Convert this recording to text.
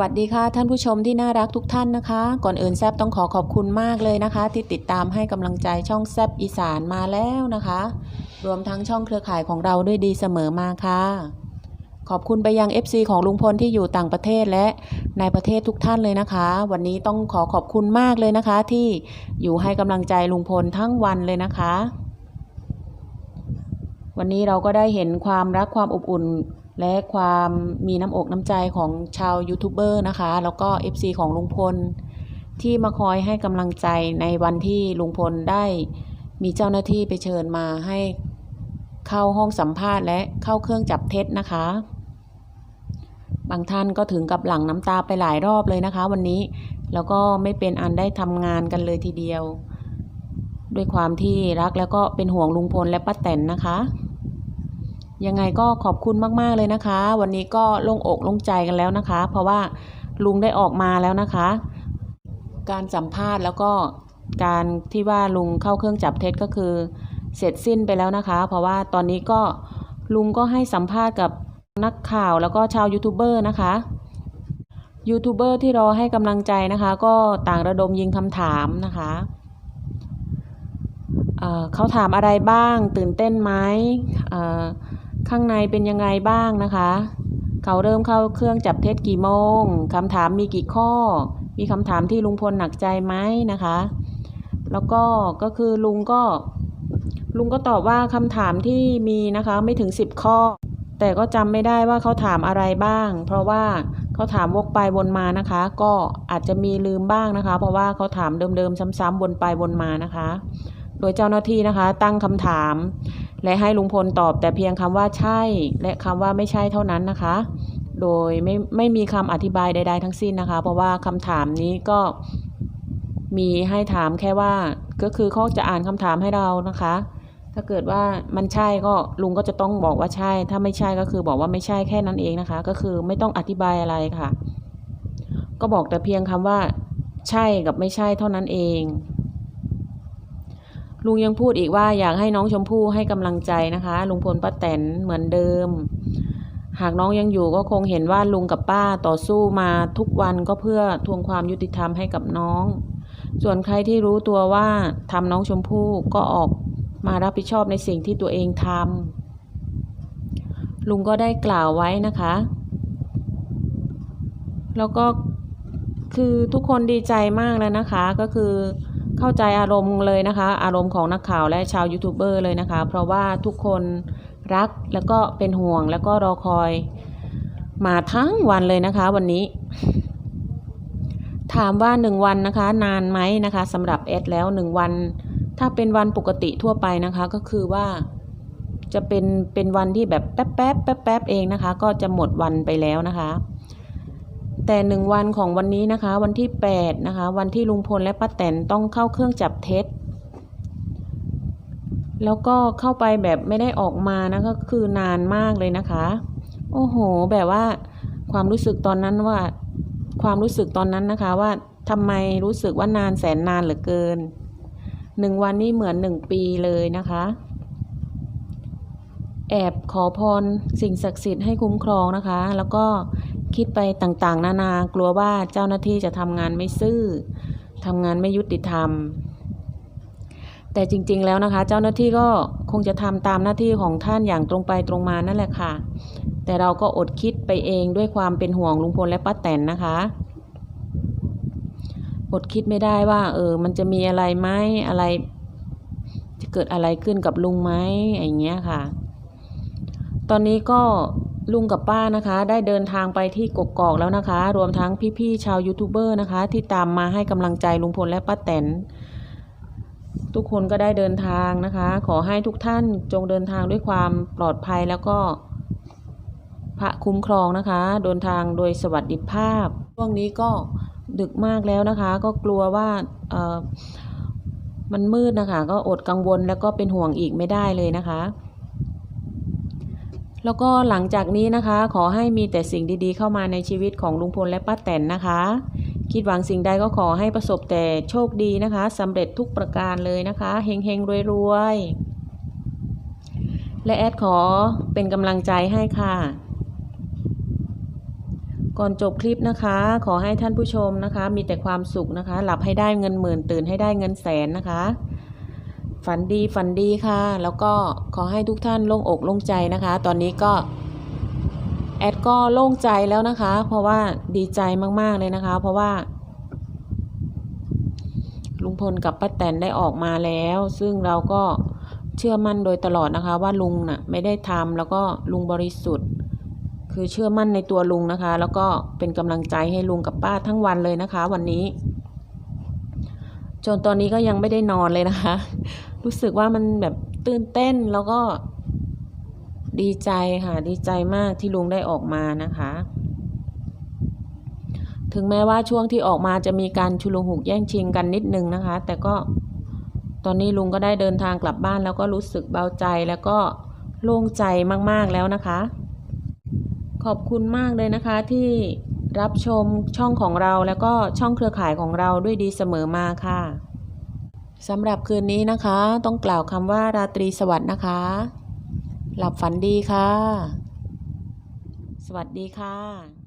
วัสดีค่ะท่านผู้ชมที่น่ารักทุกท่านนะคะ ก่อนอื่นแซบต้องขอขอบคุณมากเลยนะคะ ที่ติดตามให้กำลังใจช่องแซบอีสานมาแล้วนะคะ รวมทั้งช่องเครือข่ายของเราด้วยดีเสมอมาค่ะ ขอบคุณไปยัง FC ของลุงพลที่อยู่ต่างประเทศและในประเทศทุกท่านเลยนะคะ วันนี้ต้องขอขอบคุณมากเลยนะคะ ที่อยู่ให้กำลังใจลุงพลทั้งวันเลยนะคะ วันนี้เราก็ได้เห็นความรักความอบอุ่น และความมีน้ำอกน้ำใจของชาวยูทูบเบอร์นะคะ แล้วก็ FC ของลุงพล ที่มาคอยให้กำลังใจในวันที่ลุงพลได้มีเจ้าหน้าที่ไปเชิญมาให้เข้าห้องสัมภาษณ์และเข้าเครื่องจับเท็จนะคะ บางท่านก็ถึงกับหลั่งน้ำตาไปหลายรอบเลยนะคะ วันนี้แล้วก็ไม่เป็นอันได้ทำงานกันเลยทีเดียว ด้วยความที่รักแล้วก็เป็นห่วงลุงพลและป้าแตนนะคะ ยังไงก็ขอบคุณมากๆเลยนะคะ วันนี้ก็โล่งอกโล่งใจกันแล้วนะคะ เพราะว่าลุงได้ออกมาแล้วนะคะ การสัมภาษณ์แล้วก็การที่ว่าลุงเข้าเครื่องจับเท็จก็คือ เสร็จสิ้นไปแล้วนะคะ เพราะว่าตอนนี้ก็ลุงก็ให้สัมภาษณ์กับนักข่าวแล้วก็ชาวยูทูบเบอร์นะคะยูทูบเบอร์ที่รอให้กำลังใจนะคะ ก็ต่างระดมยิงคำถามนะคะเเขาถามอะไรบ้าง ตื่นเต้นไหมเข้างในเป็นยังไงบ้างนะคะ เขาเริ่มเข้าเครื่องจับเท็จกี่โมงคำถามมีกี่ข้อ มีคำถามที่ลุงพลหนักใจไหมนะคะ แล้วก็ก็คือลุงก็ ลุงก็ตอบว่าคำถามที่มีนะคะไม่ถึง 10 ข้อ แต่ก็จำไม่ได้ว่าเขาถามอะไรบ้าง เพราะว่าเขาถามวกไปวนมานะคะ ก็อาจจะมีลืมบ้างนะคะ เพราะว่าเขาถามเดิมๆซ้ำๆวนไปวนมานะคะ ดยเจ้าหน้าที่นะคะ ตั้งคำถาม และให้ลุงพลตอบแต่เพียงคำว่าใช่ และคำว่าไม่ใช่เท่านั้นนะคะ โดยไม่ไม่มีคำอธิบายใด ๆ ทั้งสิ้นนะคะ เพราะว่าคำถามนี้ก็มีให้ถามแค่ว่าก็คือเขาจะอ่านคำถามให้เรานะคะ ถ้าเกิดว่ามันใช่ก็ลุงก็จะต้องบอกว่าใช่ ถ้าไม่ใช่ก็คือบอกว่าไม่ใช่แค่นั้นเองนะคะ ก็คือไม่ต้องอธิบายอะไรค่ะ ก็บอกแต่เพียงคำว่า ใช่กับไม่ใช่เท่านั้นเอง ลุงยังพูดอีกว่าอยากให้น้องชมพู่ให้กำลังใจนะคะลุงพลป้าแตนเหมือนเดิม หากน้องยังอยู่ก็คงเห็นว่าลุงกับป้าต่อสู้มาทุกวันก็เพื่อทวงความยุติธรรมให้กับน้อง ส่วนใครที่รู้ตัวว่าทำน้องชมพู่ก็ออกมารับผิดชอบในสิ่งที่ตัวเองทำลุงก็ได้กล่าวไว้นะคะ แล้วก็คือทุกคนดีใจมากเลยนะคะก็คือ เข้าใจอารมณ์เลยนะคะ อารมณ์ของนักข่าวและชาวยูทูบเบอร์เลยนะคะ เพราะว่าทุกคนรักแล้วก็เป็นห่วงแล้วก็รอคอยมาทั้งวันเลยนะคะวันนี้ ถามว่าหนึ่งวันนะคะ นานไหมนะคะสำหรับเอสแล้วหนึ่งวัน ถ้าเป็นวันปกติทั่วไปนะคะ ก็คือว่าจะเป็นเป็นวันที่แบบแป๊บแป๊บแป๊บแป๊บเองนะคะ ก็จะหมดวันไปแล้วนะคะ แต่หนึ่งวันของวันนี้นะคะ วันที่8นะคะ วันที่ลุงพลและป้าแตนต้องเข้าเครื่องจับเท็จ แล้วก็เข้าไปแบบไม่ได้ออกมานะก็คือนานมากเลยนะคะ โอ้โห แบบว่าความรู้สึกตอนนั้นว่า ความรู้สึกตอนนั้นนะคะว่าทำไมรู้สึกว่านานแสนนานเหลือเกินหนึ่งวันนี้เหมือนหนึ่งปีเลยนะคะ แอบขอพรสิ่งศักดิ์สิทธิ์ให้คุ้มครองนะคะ แล้วก็ คิดไปต่างๆ นานากลัวว่าเจ้าหน้าที่จะทำงานไม่ซื่อทำงานไม่ยุติธรรม แต่จริงๆแล้วนะคะ เจ้าหน้าที่ก็คงจะทำตามหน้าที่ของท่านอย่างตรงไปตรงมานั่นแหละค่ะ แต่เราก็อดคิดไปเองด้วยความเป็นห่วงลุงพลและป้าแตนนะคะอดคิดไม่ได้ว่า เออ มันจะมีอะไรไหมอะไร จะเกิดอะไรขึ้นกับลุงไหมอย่างเงี้ยค่ะ ตอนนี้ก็ ลุงกับป้านะคะ ได้เดินทางไปที่กกอกแล้วนะคะ รวมทั้งพี่ๆชาวยูทูบเบอร์นะคะ ที่ตามมาให้กำลังใจลุงพลและป้าแตนทุกคนก็ได้เดินทางนะคะ ขอให้ทุกท่านจงเดินทางด้วยความปลอดภัยแล้วก็พระคุ้มครองนะคะ เดินทางโดยสวัสดิภาพ ช่วงนี้ก็ดึกมากแล้วนะคะ ก็กลัวว่ามันมืดนะคะ ก็อดกังวลแล้วก็เป็นห่วงอีกไม่ได้เลยนะคะ แล้วก็หลังจากนี้นะคะ ขอให้มีแต่สิ่งดีๆ เข้ามาในชีวิตของลุงพลและป้าแตนนะคะ คิดหวังสิ่งใดก็ขอให้ประสบแต่โชคดีนะคะสำเร็จทุกประการเลยนะคะเฮงเฮงรวยรวยๆและแอดขอเป็นกำลังใจให้ค่ะ ก่อนจบคลิปนะคะ ขอให้ท่านผู้ชมนะคะ มีแต่ความสุขนะคะ หลับให้ได้เงินหมื่นตื่นให้ได้เงินแสนนะคะ ฝันดีฝันดีค่ะ แล้วก็ขอให้ทุกท่านโล่งอกโล่งใจนะคะ ตอนนี้ก็ แอดก็โล่งใจแล้วนะคะ เพราะว่าดีใจมากๆเลยนะคะ เพราะว่า ลุงพลกับป้าแตนได้ออกมาแล้ว ซึ่งเราก็เชื่อมั่นโดยตลอดนะคะ ว่าลุงน่ะไม่ได้ทำแล้วก็ลุงบริสุทธิ์ คือเชื่อมั่นในตัวลุงนะคะ แล้วก็เป็นกำลังใจให้ลุงกับป้าทั้งวันเลยนะคะ วันนี้จนตอนนี้ก็ยังไม่ได้นอนเลยนะคะ รู้สึกว่ามันแบบตื่นเต้นแล้วก็ดีใจค่ะ ดีใจมากที่ลุงได้ออกมานะคะ ถึงแม้ว่าช่วงที่ออกมาจะมีการชุลหุกแย่งชิงกันนิดนึงนะคะ แต่ก็ตอนนี้ลุงก็ได้เดินทางกลับบ้านแล้วก็รู้สึกเบาใจแล้วก็โล่งใจมาก ๆ แล้วนะคะ ขอบคุณมากเลยนะคะที่รับชมช่องของเราแล้วก็ช่องเครือข่ายของเราด้วยดีเสมอมาค่ะ สำหรับคืนนี้นะคะ ต้องกล่าวคำว่าราตรีสวัสดิ์นะคะ หลับฝันดีค่ะ สวัสดีค่ะ